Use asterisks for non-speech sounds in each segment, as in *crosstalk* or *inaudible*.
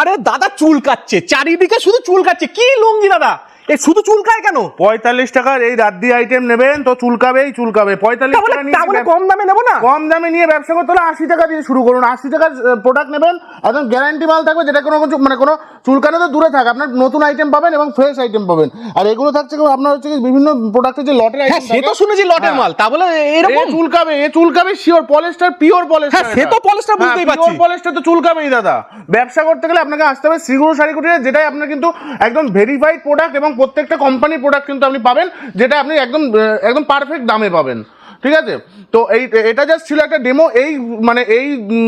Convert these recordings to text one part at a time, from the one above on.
আরে দাদা চুল কাটছে চারিদিকে শুধু চুল কাটছে। কি লুঙ্গি দাদা? এ শুধু চুলকায় কেন? পঁয়তাল্লিশ টাকার এই রাদ্দি আইটেম নেবেন তো চুলকাবেই চুলকাবে। পঁয়তাল্লিশ টাকা নিয়ে তাহলে কম দামে নেব না? কম দামে নিয়ে ব্যবসা করতে হলে আশি টাকা দিয়ে শুরু করুন। আশি টাকার প্রোডাক্ট নেবেন একদম গ্যারান্টি মাল থাকবে যেটা কোনো মানে কোনো চুলকানো তো দূরে থাক। আপনার নতুন আইটেম পাবেন এবং ফ্রেশ আইটেম পাবেন। আর এগুলো থাকছে আপনার হচ্ছে কি বিভিন্ন প্রোডাক্টের যে লটের হ্যাঁ আইটেম সে তো শুনেছি লটের মাল তা বলে এরকম? চুলকাবে এ চুলকাবে শিওর পলিস্টার পিওর পলিস্টার হ্যাঁ, সে তো polyester বুঝতেই পারছি। পলিস্টার তো চুলকাবেই দাদা। ব্যবসা করতে গেলে আপনাকে আসতে হবে শ্রীগুরু শাড়ি কুটিরে যেটাই আপনার কিন্তু একদম ভেরিফাইড প্রোডাক্ট এবং প্রত্যেকটা কোম্পানির প্রোডাক্ট কিন্তু আপনি পাবেন, যেটা আপনি একদম একদম পারফেক্ট দামে পাবেন। ঠিক আছে? তো এই, এটা জাস্ট ছিল একটা ডেমো এই মানে এই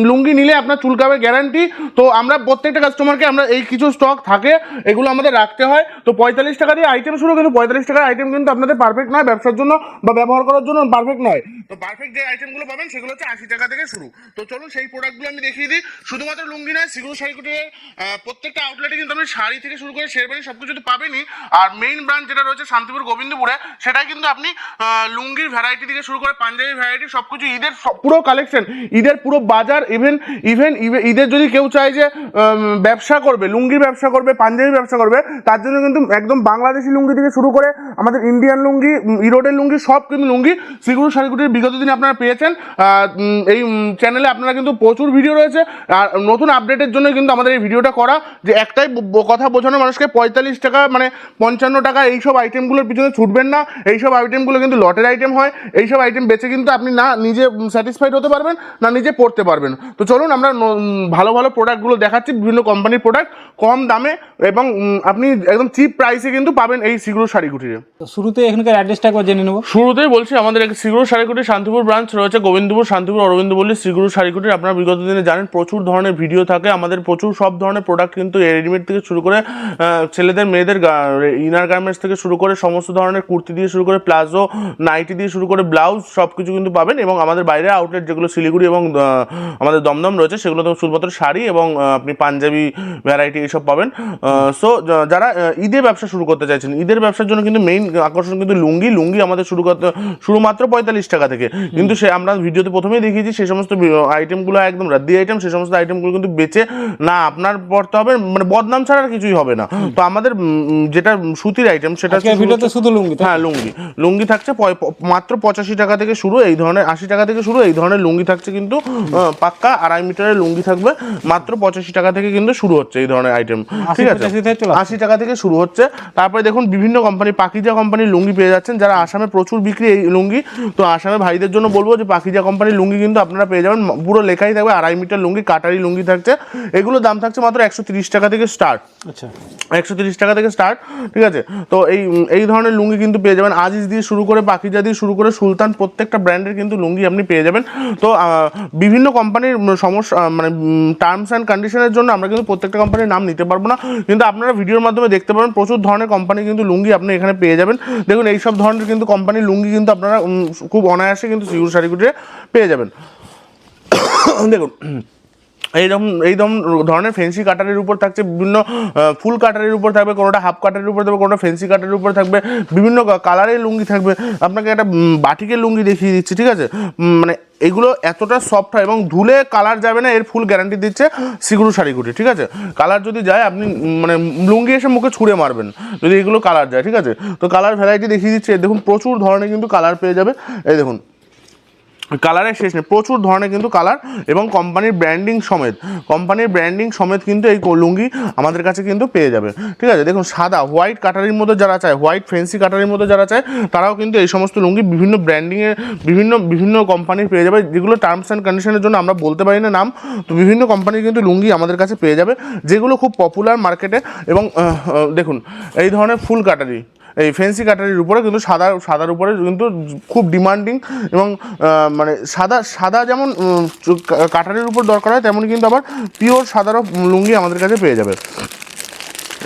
লুঙ্গি নিলে আপনার চুলকাবে গ্যারান্টি তো আমরা প্রত্যেকটা কাস্টমারকে আমরা এই কিছু স্টক থাকে, এগুলো আমাদের রাখতে হয়। তো পঁয়তাল্লিশ টাকা দিয়ে আইটেম শুরু, কিন্তু পঁয়তাল্লিশ টাকার আইটেম কিন্তু আপনাদের পারফেক্ট নয় ব্যবসার জন্য বা ব্যবহার করার জন্য পারফেক্ট নয়। তো পারফেক্ট যে আইটেমগুলো পাবেন সেগুলো হচ্ছে আশি টাকা থেকে শুরু। তো চলুন সেই প্রোডাক্টগুলো আমি দেখিয়ে দিই। শুধুমাত্র লুঙ্গি নয়, সিগুলো শাড়িকুটির প্রত্যেকটা আউটলেটে কিন্তু আপনি শাড়ি থেকে শুরু করে শেরবানি সব কিছু তো পাবেনই। আর মেইন ব্রাঞ্চ যেটা রয়েছে শান্তিপুর গোবিন্দপুরে, সেটাই কিন্তু আপনি লুঙ্গির ভ্যারাইটি থেকে শুরু করে পাঞ্জাবি ভ্যারাইটি সব কিছু ঈদের পুরো কালেকশন ঈদের পুরো বাজার ইভেন ইভেন ঈদের যদি কেউ চায় যে ব্যবসা করবে, লুঙ্গির ব্যবসা করবে পাঞ্জাবি ব্যবসা করবে, তার জন্য কিন্তু একদম বাংলাদেশি লুঙ্গি থেকে শুরু করে আমাদের ইন্ডিয়ান লুঙ্গি ইরোডের লুঙ্গি সব কিন্তু লুঙ্গি সিগুরু শাড়িগুটির বিগত দিনে আপনারা পেয়েছেন এই চ্যানেলে আপনারা কিন্তু প্রচুর ভিডিও রয়েছে। আর নতুন আপডেটের জন্য কিন্তু আমাদের এই ভিডিওটা করা যে একটাই কথা বোঝানো মানুষকে পঁয়তাল্লিশ টাকা মানে পঞ্চান্ন টাকা এইসব আইটেমগুলোর পিছনে ছুটবেন না। এইসব আইটেমগুলো কিন্তু লটের আইটেম হয়। এইসব আইটেম বেছে কিন্তু আপনি না নিজে স্যাটিসফাইড হতে পারবেন না নিজে পড়তে পারবেন। তো চলুন আমরা ভালো ভালো প্রোডাক্টগুলো দেখাচ্ছি বিভিন্ন কোম্পানির প্রোডাক্ট কম দামে এবং আপনি একদম চিপ প্রাইসে কিন্তু পাবেন এই সিগুরু শাড়িগুটিরে। তো শুরুতে এখানকার অ্যাড্রেসটা একবার জেনে নেব। শুরুতেই বলছি আমাদের এক শ্রীগুরু শাড়িকুটির শান্তিপুর ব্রাঞ্চ রয়েছে গোবিন্দপুর, শান্তিপুর অরবিন্দ বল্লী শ্রীগুরু শাড়িকুটির আপনারা বিগত দিনে জানেন প্রচুর ধরনের ভিডিও থাকে। আমাদের প্রচুর সব ধরনের প্রোডাক্ট কিন্তু রেডিমেড থেকে শুরু করে ছেলেদের, মেয়েদের ইনার গার্মেন্টস থেকে শুরু করে সমস্ত ধরনের কুর্তি দিয়ে শুরু করে প্লাজো নাইটি দিয়ে শুরু করে ব্লাউজ সব কিছু কিন্তু পাবেন এবং আমাদের বাইরে আউটলেট যেগুলো শিলিগুড়ি এবং আমাদের দমদম রয়েছে, সেগুলো তো শুধুমাত্র শাড়ি এবং আপনি পাঞ্জাবি ভ্যারাইটি এইসব পাবেন। সো যারা ঈদের ব্যবসা শুরু করতে চাইছেন, ঈদের ব্যবসার জন্য কিন্তু মেইন আকর্ষণ কিন্তু লুঙ্গি। লুঙ্গি আমাদের শুরু করতে, শুরু মাত্র পঁয়তাল্লিশ টাকা থেকে। কিন্তু সে আমরা ভিডিওতে প্রথমেই দেখিয়েছি সেই সমস্ত আইটেমগুলো একদম রাদ্দি আইটেম সেই সমস্ত আইটেমগুলো কিন্তু বেচে না আপনার পড়তে হবে মানে বদনাম ছাড়া আর কিছুই হবে না। তো আমাদের যেটা সুতির আইটেম সেটা ভিডিওতে শুধু লুঙ্গি হ্যাঁ লুঙ্গি। লুঙ্গি থাকছে মাত্র পঁচাশি টাকা থেকে শুরু এই ধরনের আশি টাকা থেকে শুরু এই ধরনের লুঙ্গি থাকছে কিন্তু পাক্কা আড়াই মিটারের লুঙ্গি থাকবে মাত্র পঁচাশি টাকা থেকে কিন্তু শুরু হচ্ছে এই ধরনের আইটেম ঠিক আছে? 85 থেকে চলে আসছে। আশি টাকা থেকে শুরু হচ্ছে। তারপরে দেখুন বিভিন্ন কোম্পানি পাকিজা কোম্পানির লুঙ্গি পেয়ে যাচ্ছেন যারা আসামে প্রচুর বিক্রি এই লুঙ্গি তো আসামে ভাইদের জন্য বলব যে পাকিজা কোম্পানির লুঙ্গি কিন্তু আপনারা পেয়ে যাবেন। পুরো লেখাই থাকবে আড়াই মিটার লুঙ্গি কাটারি লুঙ্গি থাকছে। এগুলোর দাম থাকছে মাত্র একশো তিরিশ টাকা থেকে স্টার্ট আচ্ছা। একশো তিরিশ টাকা থেকে স্টার্ট ঠিক আছে? তো এই এই ধরনের লুঙ্গি কিন্তু পেয়ে যাবেন। আজিজ দিয়ে শুরু করে পাখিজা দিয়ে শুরু করে সুলতান প্রত্যেকটা ব্র্যান্ডের কিন্তু লুঙ্গি আপনি পেয়ে যাবেন। তো বিভিন্ন কোম্পানির সমস্যা মানে টার্মস অ্যান্ড কন্ডিশনের জন্য আমরা কিন্তু প্রত্যেকটা কোম্পানির নাম নিতে পারব না। কিন্তু আপনারা ভিডিওর মাধ্যমে দেখতে পাবেন প্রচুর ধরনের কোম্পানি কিন্তু লুঙ্গি আপনি এখানে পেয়ে যাবেন। দেখুন এই সব ধরনের কিন্তু কোম্পানির লুঙ্গি কিন্তু আপনারা খুব অনায়াসে কিন্তু সিগুর শাড়িগুটিতে পেয়ে যাবেন। দেখুন, এইরকম এইরকম ধরনের ফেন্সি কাটারের উপর থাকছে বিভিন্ন ফুল কাটারের উপর থাকবে, কোনোটা হাফ কাটারের উপর থাকবে, কোনোটা ফেন্সি কাটারের উপর থাকবে, বিভিন্ন কালারের লুঙ্গি থাকবে। আপনাকে একটা বাটিকের লুঙ্গি দেখিয়ে দিচ্ছি, ঠিক আছে? মানে এগুলো এতটা সফট হয় এবং ধুলে কালার যাবে না, এর ফুল গ্যারান্টি দিচ্ছে সিগুরু শাড়িগুটি ঠিক আছে? কালার যদি যায়, আপনি মানে লুঙ্গি এসে মুখে ছুঁড়ে মারবেন, যদি এগুলো কালার যায়, ঠিক আছে? তো কালার ভ্যারাইটি দেখিয়ে দিচ্ছে। দেখুন, প্রচুর ধরনের কিন্তু কালার পেয়ে যাবে। এই দেখুন কালারের শেষ নেই, প্রচুর ধরনের কিন্তু কালার এবং কোম্পানির ব্র্যান্ডিং সমেত, কোম্পানির ব্র্যান্ডিং সমেত কিন্তু এই লুঙ্গি আমাদের কাছে কিন্তু পেয়ে যাবে। ঠিক আছে, দেখুন সাদা, হোয়াইট কাটারির মধ্যে যারা চায়, হোয়াইট ফেন্সি কাটারির মধ্যে যারা চায়, তারাও কিন্তু এই সমস্ত লুঙ্গি বিভিন্ন ব্র্যান্ডিংয়ের বিভিন্ন বিভিন্ন কোম্পানির পেয়ে যাবে। যেগুলো টার্মস অ্যান্ড কন্ডিশনের জন্য আমরা বলতে পারি না নাম, তো বিভিন্ন কোম্পানির কিন্তু লুঙ্গি আমাদের কাছে পেয়ে যাবে, যেগুলো খুব পপুলার মার্কেটে এবং দেখুন, এই ধরনের ফুল কাটারি এই ফেন্সি কাটারির উপরে কিন্তু সাদা, সাদার উপরে কিন্তু খুব ডিমান্ডিং এবং মানে সাদা সাদা যেমন কাটারির উপর দরকার হয়, তেমন কিন্তু আবার পিওর সাদারও লুঙ্গি আমাদের কাছে পেয়ে যাবে।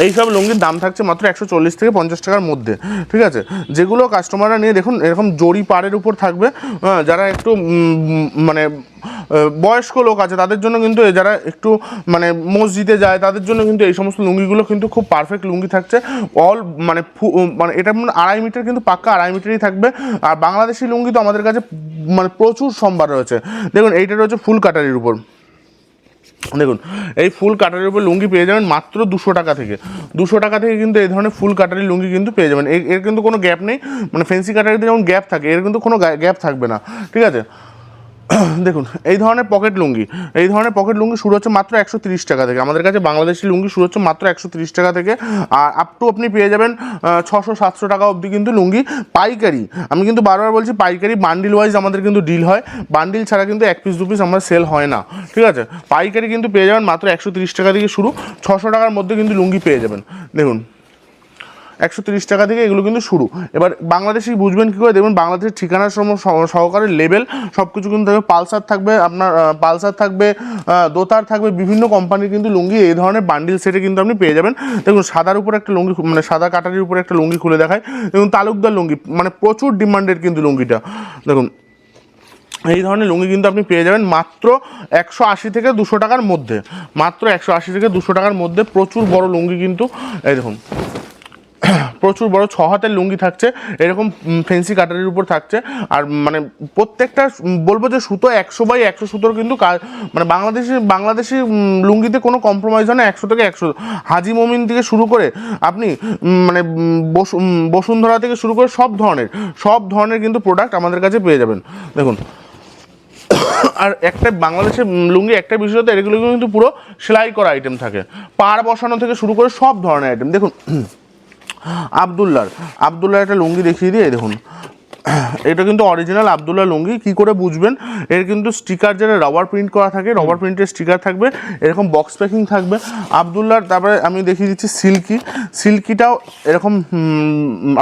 এইসব লুঙ্গির দাম থাকছে মাত্র একশো চল্লিশ থেকে পঞ্চাশ টাকার মধ্যে ঠিক আছে? যেগুলো কাস্টমাররা নিয়ে দেখুন এরকম জরি পাড়ের উপর থাকবে হ্যাঁ, যারা একটু মানে বয়স্ক লোক আছে তাদের জন্য কিন্তু যারা একটু মানে মসজিদে যায় তাদের জন্য কিন্তু এই সমস্ত লুঙ্গিগুলো কিন্তু খুব পারফেক্ট লুঙ্গি থাকছে। অল মানে মানে এটা আড়াই মিটার কিন্তু পাক্কা আড়াই মিটারই থাকবে। আর বাংলাদেশি লুঙ্গি তো আমাদের কাছে মানে প্রচুর সম্ভার রয়েছে। দেখুন এইটা রয়েছে ফুল কাটারির উপর। দেখুন, এই ফুল কাটারির উপর লুঙ্গি পেয়ে যাবেন মাত্র দুশো টাকা থেকে। দুশো টাকা থেকে কিন্তু এই ধরনের ফুল কাটারি লুঙ্গি কিন্তু পেয়ে যাবেন। এর কিন্তু কোনো গ্যাপ নেই। মানে ফেন্সি কাটারিতে যেমন গ্যাপ থাকে, এর কিন্তু কোনো গ্যাপ থাকবে না। ঠিক আছে? *clears throat* দেখুন, এই ধরনের পকেট লুঙ্গি, এই ধরনের পকেট লুঙ্গি শুরু হচ্ছে মাত্র একশো টাকা থেকে। আমাদের কাছে বাংলাদেশি লুঙ্গি শুরু হচ্ছে মাত্র একশো টাকা থেকে। আর আপ টু আপনি পেয়ে যাবেন ছশো সাতশো টাকা অবধি কিন্তু লুঙ্গি। পাইকারি, আমি কিন্তু বারবার বলছি পাইকারি বান্ডিল ওয়াইজ আমাদের কিন্তু ডিল হয়। বান্ডিল ছাড়া কিন্তু এক পিস দু পিস আমার সেল হয় না। ঠিক আছে? পাইকারি কিন্তু পেয়ে যাবেন মাত্র একশো টাকা থেকে শুরু। ছশো টাকার মধ্যে কিন্তু লুঙ্গি পেয়ে যাবেন। দেখুন একশো তিরিশ টাকা থেকে এগুলো কিন্তু শুরু। এবার বাংলাদেশি বুঝবেন কী করে? দেখবেন বাংলাদেশের ঠিকানা সম- সহ- সহকারে লেভেল সব কিছু কিন্তু থাকবে। পালসার থাকবে আপনার পালসার থাকবে দোতার থাকবে, বিভিন্ন কোম্পানির কিন্তু লুঙ্গি, এই ধরনের বান্ডিল সেটে কিন্তু আপনি পেয়ে যাবেন। দেখুন, সাদার উপর একটা লুঙ্গি মানে সাদা কাটারির উপর একটা লুঙ্গি খুলে দেখায়। দেখুন, তালুকদার লুঙ্গি মানে প্রচুর ডিমান্ডের কিন্তু লুঙ্গিটা। দেখুন, এই ধরনের লুঙ্গি কিন্তু আপনি পেয়ে যাবেন মাত্র একশো আশি থেকে দুশো টাকার মধ্যে। মাত্র একশো আশি থেকে দুশো টাকার মধ্যে প্রচুর বড় লুঙ্গি কিন্তু, এই দেখুন। প্রচুর বড় ছ হাতের লুঙ্গি থাকছে, এরকম ফেন্সি কাটারির উপর থাকছে। আর মানে প্রত্যেকটা বলব যে সুতো একশো বাই একশো সুতোর কিন্তু মানে বাংলাদেশি বাংলাদেশি লুঙ্গিতে কোনো কম্প্রোমাইজ হয় না একশো থেকে একশো। হাজি মমিন থেকে শুরু করে আপনি মানে বসু- বসুন্ধরা থেকে শুরু করে সব ধরনের সব ধরনের কিন্তু প্রোডাক্ট আমাদের কাছে পেয়ে যাবেন। দেখুন, আর একটা বাংলাদেশের লুঙ্গি একটা বিশেষত এগুলো কিন্তু পুরো সেলাই করা আইটেম থাকে। পাড় বসানো থেকে শুরু করে সব ধরনের আইটেম দেখুন আবদুল্লার। আবদুল্লার একটা লুঙ্গি দেখিয়ে দিয়ে দেখুন। এটা কিন্তু অরিজিনাল আবদুল্লাহ লুঙ্গি, কি করে বুঝবেন? এর কিন্তু স্টিকার যেটা রবার প্রিন্ট করা থাকে রবার প্রিন্টের স্টিকার থাকবে, এরকম বক্স প্যাকিং থাকবে। আবদুল্লার তারপরে আমি দেখিয়ে দিচ্ছি সিল্কি সিল্কিটাও এরকম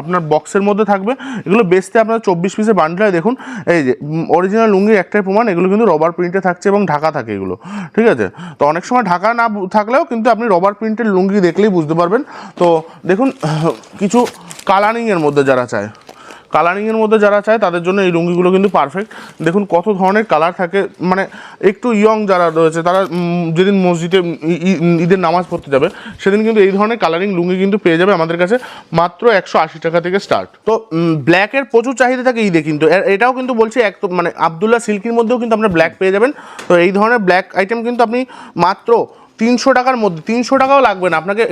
আপনার বক্সের মধ্যে থাকবে। এগুলো বেচতে আপনার চব্বিশ পিসের বান্ডেল হয় দেখুন, এই যে অরিজিনাল লুঙ্গির একটাই প্রমাণ, এগুলো কিন্তু রবার প্রিন্টে থাকছে এবং ঢাকা থাকে এগুলো, ঠিক আছে? তো অনেক সময় ঢাকা না থাকলেও কিন্তু আপনি রবার প্রিন্টের লুঙ্গি দেখলেই বুঝতে পারবেন। তো দেখুন, কিছু কালারিংয়ের মধ্যে যারা চায়। কালারিংয়ের মধ্যে যারা চায়, তাদের জন্য এই লুঙ্গিগুলো কিন্তু পারফেক্ট দেখুন কত ধরনের কালার থাকে মানে একটু ইয়ং যারা রয়েছে, তারা যেদিন মসজিদে ঈদের নামাজ পড়তে যাবে, সেদিন কিন্তু এই ধরনের কালারিং লুঙ্গি কিন্তু পেয়ে যাবে আমাদের কাছে মাত্র একশো আশি টাকা থেকে স্টার্ট তো ব্ল্যাকের প্রচুর চাহিদা থাকে ঈদে কিন্তু। এটাও কিন্তু বলছি এক মানে আবদুল্লাহ সিল্কির মধ্যেও কিন্তু আপনার ব্ল্যাক পেয়ে যাবেন। তো এই ধরনের ব্ল্যাক আইটেম কিন্তু আপনি মাত্র তিনশো টাকার মধ্যে, তিনশো টাকাও লাগবে না। আপনাকে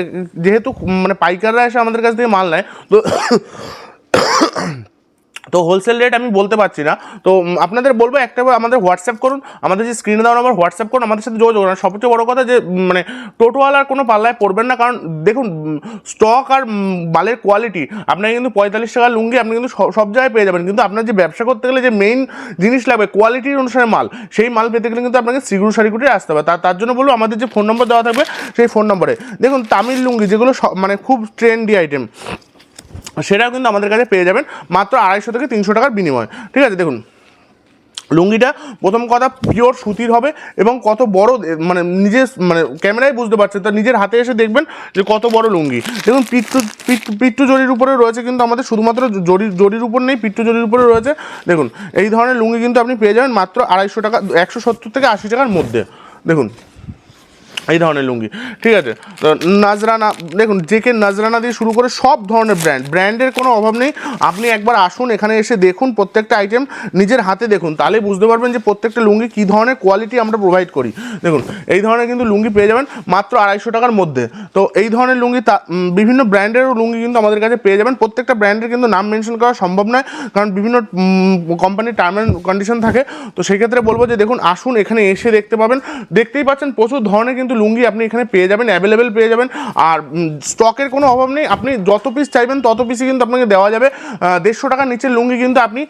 যেহেতু মানে পাইকাররা এসে আমাদের কাছ থেকে মাল নেয়, তো *coughs* তো হোলসেল রেট আমি বলতে পারছি না। তো আপনাদের বলব একটা আমাদের হোয়াটসঅ্যাপ করুন। আমাদের যে স্ক্রিনে দেওয়া নাম্বার হোয়াটসঅ্যাপ করুন, আমাদের সাথে যোগাযোগ করুন। সবচেয়ে বড় কথা যে মানে টোটোওয়ালার কোনো পাল্লায় পড়বেন না। কারণ, দেখুন স্টক আর মালের কোয়ালিটি আপনাকে কিন্তু পঁয়তাল্লিশ টাকার লুঙ্গি আপনি কিন্তু সব- জায়গায় পেয়ে যাবেন। কিন্তু আপনার যে ব্যবসা করতে গেলে যে মেইন জিনিস লাগবে কোয়ালিটির অনুসারে মাল, সেই মাল পেতে গেলে কিন্তু আপনাকে শ্রীগুরু সারিকুটি আসতে হবে। তার তার জন্য বলব আমাদের যে ফোন নম্বর দেওয়া থাকবে, সেই ফোন নম্বরে দেখুন, তামিল লুঙ্গি যেগুলো মানে খুব ট্রেন্ডি আইটেম সেটাও কিন্তু আমাদের কাছে পেয়ে যাবেন মাত্র আড়াইশো থেকে তিনশো টাকার বিনিময়। ঠিক আছে, দেখুন। লুঙ্গিটা প্রথম কথা পিওর সুতির হবে এবং কত বড় মানে নিজের মানে ক্যামেরায় বুঝতে পারছেন, তো নিজের হাতে এসে দেখবেন যে কত বড় লুঙ্গি। দেখুন পিট্টু পিট্টু জরির উপরে রয়েছে কিন্তু আমাদের শুধুমাত্র জরি, জরির উপর নেই পিট্টু জরির উপরে রয়েছে। দেখুন, এই ধরনের লুঙ্গি কিন্তু আপনি পেয়ে যাবেন মাত্র আড়াইশো টাকা, একশো সত্তর থেকে আশি টাকার মধ্যে। দেখুন এই ধরনের লুঙ্গি। ঠিক আছে? নাজরানা, দেখুন জেকে নাজরানা দিয়ে শুরু করে সব ধরনের ব্র্যান্ড ব্র্যান্ডের কোনো অভাব নেই। আপনি একবার আসুন, এখানে এসে দেখুন প্রত্যেকটা আইটেম নিজের হাতে দেখুন। তাহলে বুঝতে পারবেন যে প্রত্যেকটা লুঙ্গি কী ধরনের কোয়ালিটি আমরা প্রোভাইড করি। দেখুন, এই ধরনের কিন্তু লুঙ্গি পেয়ে যাবেন মাত্র আড়াইশো টাকার মধ্যে। তো এই ধরনের লুঙ্গি তা বিভিন্ন ব্র্যান্ডেরও লুঙ্গি কিন্তু আমাদের কাছে পেয়ে যাবেন। প্রত্যেকটা ব্র্যান্ডের কিন্তু নাম মেনশন করা সম্ভব নয়। কারণ বিভিন্ন কোম্পানির টার্ম অ্যান্ড কন্ডিশন থাকে। তো সেক্ষেত্রে বলব যে, দেখুন, আসুন, এখানে এসে দেখতে পাবেন। দেখতেই পাচ্ছেন প্রচুর ধরনের কিন্তু লুঙ্গি আপনি এখানে পেয়ে যাবেন অ্যাভেলেবেল পেয়ে যাবেন। আর স্টকের কোনো অভাব নেই। আপনি যত পিস চাইবেন, তত পিসই কিন্তু আপনাকে দেওয়া যাবে। দেড়শো টাকার নিচের লুঙ্গি কিন্তু আপনি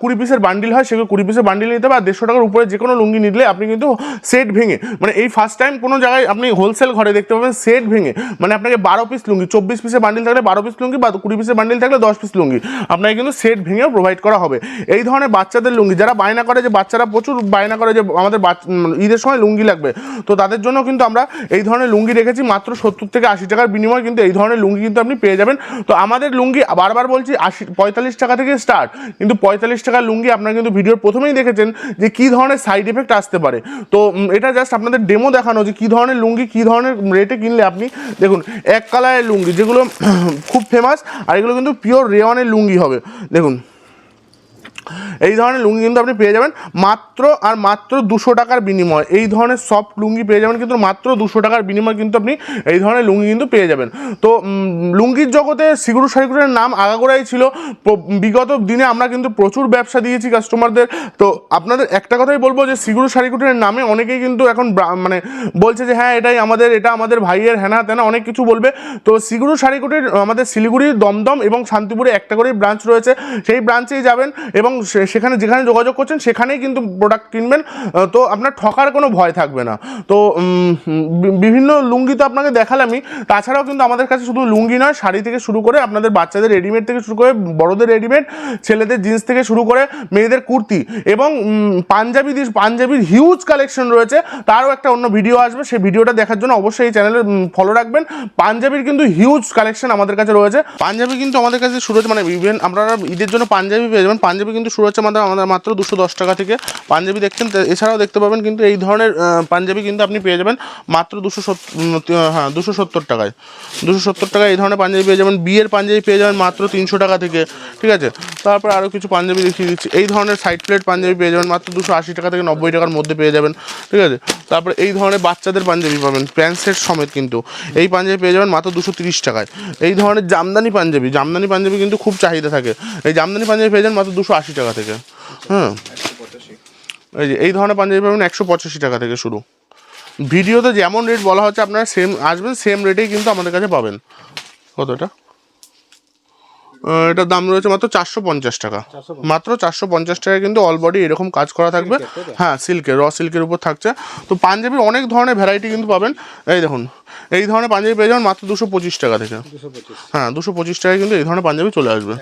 কুড়ি পিসের বান্ডিল হয়, সেগুলো কুড়ি পিসের বান্ডিল নিতে আর দেড়শো টাকার উপরে যে কোনো লুঙ্গি নিলে আপনি কিন্তু সেট ভেঙে মানে এই ফার্স্ট টাইম কোনো জায়গায় আপনি হোলসেল ঘরে দেখতে পাবেন সেট ভেঙে। মানে আপনাকে বারো পিস লুঙ্গি, চব্বিশ পিসের বান্ডিল থাকলে বারো পিস লুঙ্গি বা কুড়ি পিসের বান্ডিল থাকলে দশ পিস লুঙ্গি আপনাকে কিন্তু সেট ভেঙেও প্রোভাইড করা হবে। এই ধরনের বাচ্চাদের লুঙ্গি, যারা বায়না করে যে বাচ্চারা প্রচুর বায়না করে যে আমাদের ঈদের সময় লুঙ্গি লাগবে, তো তাদের জন্য কিন্তু আমরা এই ধরনের লুঙ্গি রেখেছি মাত্র সত্তর থেকে আশি টাকার বিনিময়ে কিন্তু এই ধরনের লুঙ্গি কিন্তু আপনি পেয়ে যাবেন। তো আমাদের লুঙ্গি বারবার বলছি আশি, পঁয়তাল্লিশ টাকা থেকে স্টার্ট কিন্তু পঁয়তাল্লিশ টাকার লুঙ্গি আপনারা কিন্তু ভিডিওর প্রথমেই দেখেছেন যে কী ধরনের সাইড এফেক্ট আসতে পারে। তো এটা জাস্ট আপনাদের ডেমো দেখানো যে কী ধরনের লুঙ্গি, কী ধরনের রেটে কিনলে আপনি, দেখুন, এক কালারের লুঙ্গি যেগুলো *clears throat* খুব ফেমাস আর এগুলো কিন্তু পিওর রেওয়ানের লুঙ্গি হবে। দেখুন এই ধরনের লুঙ্গি কিন্তু আপনি পেয়ে যাবেন মাত্র আর মাত্র দুশো টাকার বিনিময়। এই ধরনের সফট লুঙ্গি পেয়ে যাবেন কিন্তু মাত্র দুশো টাকার বিনিময় কিন্তু আপনি এই ধরনের লুঙ্গি কিন্তু পেয়ে যাবেন। তো লুঙ্গির জগতে সিগুরু শাড়িগুলোর নাম আগাগোড়াই ছিল। বিগত দিনে আমরা কিন্তু প্রচুর ব্যবসা দিয়েছি কাস্টমারদের তো, আপনাদের একটা কথাই বলব যে সিগুরু শাড়িকুটির নামে অনেকেই কিন্তু এখন মানে বলছে যে হ্যাঁ এটাই আমাদের, এটা আমাদের ভাইয়ের হ্যানা তেনা, অনেক কিছু বলবে। তো সিগুরু শাড়িকুটির আমাদের শিলিগুড়ি দমদম এবং শান্তিপুরে একটা করেই ব্রাঞ্চ রয়েছে। সেই ব্রাঞ্চেই যাবেন এবং সে- সেখানে যেখানে যোগাযোগ করছেন, সেখানেই কিন্তু প্রোডাক্ট কিনবেন। তো আপনার ঠকার কোনো ভয় থাকবে না। তো বিভিন্ন লুঙ্গি তো আপনাকে দেখালামই। তাছাড়াও কিন্তু আমাদের কাছে শুধু লুঙ্গি নয়, শাড়ি থেকে শুরু করে আপনাদের বাচ্চাদের রেডিমেড থেকে শুরু করে বড়দের রেডিমেড ছেলেদের জিন্স থেকে শুরু করে মেয়েদের কুর্তি এবং পাঞ্জাবি পাঞ্জাবির হিউজ কালেকশন রয়েছে। তারও একটা অন্য ভিডিও আসবে। সেই ভিডিওটা দেখার জন্য অবশ্যই এই চ্যানেলে ফলো রাখবেন। পাঞ্জাবির কিন্তু হিউজ কালেকশন আমাদের কাছে রয়েছে। পাঞ্জাবি কিন্তু আমাদের কাছে শুরু হচ্ছে মানে ইভেন আপনারা ঈদের জন্য পাঞ্জাবি পেয়ে যাবেন। পাঞ্জাবি কিন্তু শুরু হচ্ছে আমাদের আমাদের মাত্র দুশো দশ টাকা থেকে পাঞ্জাবি দেখছেন এছাড়াও দেখতে পাবেন কিন্তু এই ধরনের পাঞ্জাবি কিন্তু আপনি পেয়ে যাবেন মাত্র দুশো হ্যাঁ দুশো সত্তর টাকায়। দুশো সত্তর টাকায় এই ধরনের পাঞ্জাবি পেয়ে যাবেন। বিয়ের পাঞ্জাবি পেয়ে যাবেন মাত্র তিনশো টাকা থেকে, ঠিক আছে? তারপর আরও কিছু পাঞ্জাবি দেখিয়ে দিচ্ছি। এই ধরনের সাইড প্লেট পাঞ্জাবি পেয়ে যাবেন মাত্র দুশো আশি টাকা থেকে নব্বই টাকার মধ্যে পেয়ে যাবেন, ঠিক আছে? তারপর এই ধরনের বাচ্চাদের পাঞ্জাবি পাবেন প্যান্ট সেট সমেত কিন্তু। এই পাঞ্জাবি পেয়ে যাবেন মাত্র দুশো তিরিশ টাকায়। এই ধরনের জামদানি পাঞ্জাবি জামদানি পাঞ্জাবি কিন্তু খুব চাহিদা থাকে। এই জামদানি পাঞ্জাবি পেয়ে যাবেন মাত্র দুশো আশি টাকা থেকে। হ্যাঁ এই যে এই ধরনের পাঞ্জাবি পাবেন একশো পঁচাশি টাকা থেকে শুরু। ভিডিওতে যেমন রেট বলা হচ্ছে আপনারা সেম আসবেন সেম রেটেই কিন্তু আমাদের কাছে পাবেন। কতটা এটার দাম রয়েছে মাত্র চারশো পঞ্চাশ টাকা। মাত্র চারশো পঞ্চাশ টাকায় কিন্তু অল বডি এরকম কাজ করা থাকবে। হ্যাঁ সিল্কের র সিল্কের উপর থাকছে। তো পাঞ্জাবির অনেক ধরনের ভ্যারাইটি কিন্তু পাবেন। এই দেখুন এই ধরনের পাঞ্জাবি পেয়ে যাবেন মাত্র দুশো পঁচিশ টাকা থেকে। হ্যাঁ দুশো পঁচিশ টাকায় কিন্তু এই ধরনের পাঞ্জাবি চলে আসবে।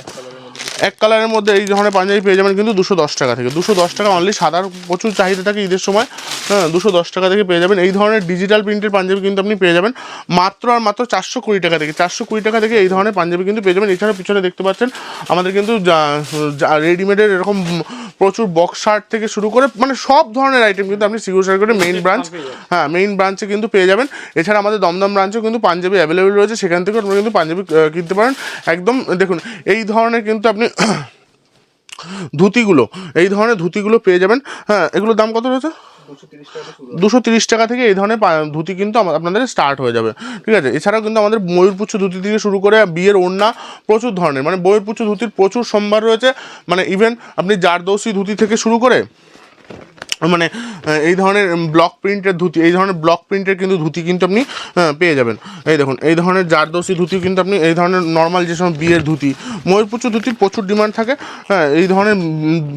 এক কালারের মধ্যে এই ধরনের পাঞ্জাবি পেয়ে যাবেন কিন্তু দুশো দশ টাকা থেকে। দুশো দশ টাকা অনলি সাদার প্রচুর চাহিদা থাকে ঈদের সময়। হ্যাঁ দুশো দশ টাকা থেকে পেয়ে যাবেন। এই ধরনের ডিজিটাল প্রিন্টের পাঞ্জাবি কিন্তু আপনি পেয়ে যাবেন। মাত্র আর মাত্র চারশো কুড়ি টাকা থেকে চারশো কুড়ি টাকা থেকে এই ধরনের পাঞ্জাবি কিন্তু পেয়ে যাবেন। এছাড়া পিছনে দেখতে পাচ্ছেন আমাদের কিন্তু রেডিমেডের এরকম প্রচুর বক্স শার্ট থেকে শুরু করে মানে সব ধরনের আইটেম কিন্তু আপনি সিকিউর সার্কিটের মেইন ব্রাঞ্চ হ্যাঁ মেইন ব্রাঞ্চে কিন্তু পেয়ে যাবেন। এছাড়া আমাদের দমদম ব্রাঞ্চেও কিন্তু পাঞ্জাবি অ্যাভেলেবেল রয়েছে। সেখান থেকে আপনারা কিন্তু পাঞ্জাবি কিনতে পারেন। একদম দেখুন এই ধরনের কিন্তু আপনি ধুতিগুলো এই ধরনের ধুতিগুলো পেয়ে যাবেন। হ্যাঁ এগুলোর দাম কত রয়েছে? দুশো তিরিশ টাকা থেকে এই ধরনের ধুতি কিন্তু আপনাদের স্টার্ট হয়ে যাবে। ঠিক আছে? এছাড়াও কিন্তু আমাদের ময়ূরপুচ্ছ ধুতি থেকে শুরু করে বিয়ের ওড়না প্রচুর ধরনের। মানে ময়ূরপুচ্ছ ধুতির প্রচুর সম্ভার রয়েছে। মানে ইভেন আপনি জারদৌসি ধুতি থেকে শুরু করে মানে এই ধরনের ব্লক প্রিন্টের ধুতি, এই ধরনের ব্লক প্রিন্টের কিন্তু ধুতি কিন্তু আপনি পেয়ে যাবেন। এই দেখুন, এই ধরনের জারদোসি ধুতি কিন্তু আপনি, এই ধরনের নর্মাল যে সময় বিয়ের ধুতি ময়ূরপুচ্ছ ধুতির প্রচুর ডিমান্ড থাকে হ্যাঁ এই ধরনের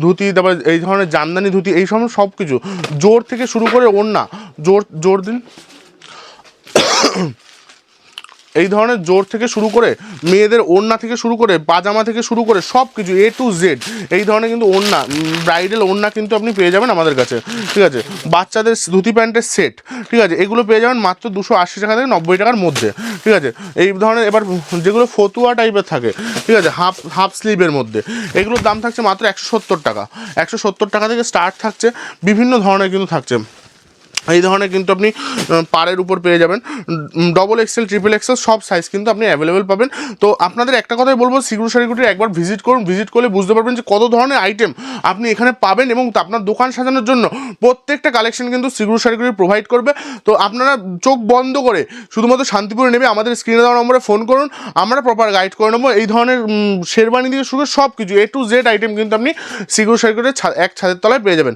ধুতি, তারপর এই ধরনের জামদানি ধুতি, এই সময় সব কিছু জোর থেকে শুরু করে ওড়না, জোর জোর দিন এই ধরনের জোর থেকে শুরু করে মেয়েদের ওড়না থেকে শুরু করে পাজামা থেকে শুরু করে সব কিছু এ টু জেড এই ধরনের কিন্তু ওড়না ব্রাইডাল ওড়না কিন্তু আপনি পেয়ে যাবেন আমাদের কাছে, ঠিক আছে? বাচ্চাদের ধুতি প্যান্টের সেট ঠিক আছে? এগুলো পেয়ে যাবেন মাত্র দুশো আশি টাকা থেকে নব্বই টাকার মধ্যে, ঠিক আছে? এই ধরনের এবার যেগুলো ফতুয়া টাইপের থাকে, ঠিক আছে? হাফ হাফ স্লিভের মধ্যে, এগুলোর দাম থাকছে মাত্র একশো সত্তর টাকা, একশো সত্তর টাকা থেকে স্টার্ট থাকছে, বিভিন্ন ধরনের কিন্তু থাকছে। এই ধরনের কিন্তু আপনি পাড়ের উপর পেয়ে যাবেন। ডবল এক্সেল ট্রিপল এক্সেল সব সাইজ কিন্তু আপনি অ্যাভেলেবেল পাবেন। তো আপনাদের একটা কথাই বলব, সিগুর শাড়িগুটির একবার ভিজিট করুন। ভিজিট করলে বুঝতে পারবেন যে কত ধরনের আইটেম আপনি এখানে পাবেন এবং আপনার দোকান সাজানোর জন্য প্রত্যেকটা কালেকশন কিন্তু সিগুর শাড়িগুটি প্রোভাইড করবে। তো আপনারা চোখ বন্ধ করে শুধুমাত্র শান্তিপুরে নেবে আমাদের স্ক্রিনে দেওয়া নম্বরে ফোন করুন। আমরা প্রপার গাইড করে নেব। এই ধরনের শেরবানি থেকে শুরু সব কিছু এ টু জেড আইটেম কিন্তু আপনি সিগুর শাড়িগুটির এক ছাদের তলায় পেয়ে যাবেন।